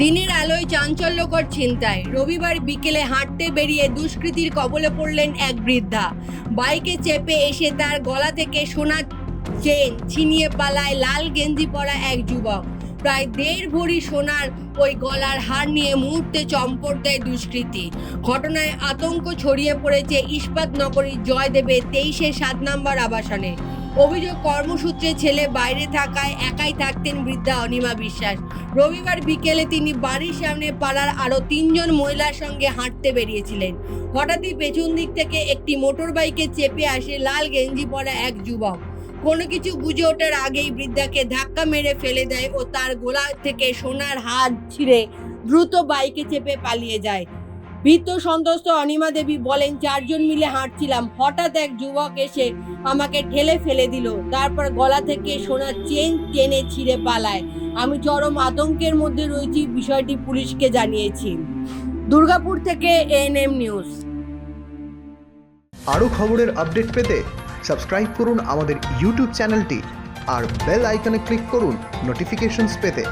দিনের আলোয় চাঞ্চল্যকর ছিনতাই। রবিবার বিকেলে হাঁটতে বেরিয়ে দুষ্কৃতীর কবলে পড়লেন এক বৃদ্ধা। বাইকে চেপে এসে তার গলা থেকে সোনার চেন ছিনিয়ে পালায় লাল গেঞ্জি পরা এক যুবক। প্রায় দেড় ভরি সোনার ওই গলার হার নিয়ে মুহূর্তে চম্পট দেয় দুষ্কৃতী। ঘটনায় আতঙ্ক ছড়িয়ে পড়েছে ইস্পাত নগরীর জয়দেবে তেইশে সাত নম্বর আবাসনে। অভিযোগ কর্মসূত্রে ছেলে বাইরে থাকায় একাই থাকতেন বৃদ্ধা অনিমা বিশ্বাস। রবিবার বিকেলে তিনি বাড়ির সামনে পাড়ার আরও তিনজন মহিলার সঙ্গে হাঁটতে বেরিয়েছিলেন। হঠাৎই পেছন দিক থেকে একটি মোটর বাইকে চেপে আসে লাল গেঞ্জি পরা এক যুবক। কোনো কিছু বুঝে ওঠার আগেই বৃদ্ধাকে ধাক্কা মেরে ফেলে দেয় ও তার গোলা থেকে সোনার হাত ছিঁড়ে দ্রুত বাইকে চেপে পালিয়ে যায়। ভীত সন্তুষ্ট অনিমা দেবী বলেন, চারজন মিলে হাঁটছিলাম। হঠাৎ এক যুবক এসে আমাকে ঠেলে ফেলে দিল। তারপর গলা থেকে সোনার চেন টেনে ছিঁড়ে পালায়। আমি চরম আতঙ্কের মধ্যে রয়েছি, বিষয়টি পুলিশকে জানিয়েছি। দুর্গাপুর থেকে এএনএম নিউজ। আরও খবরের আপডেট পেতে সাবস্ক্রাইব করুন আমাদের ইউটিউব চ্যানেলটি আর বেল আইকনে ক্লিক করুন নোটিফিকেশনস পেতে।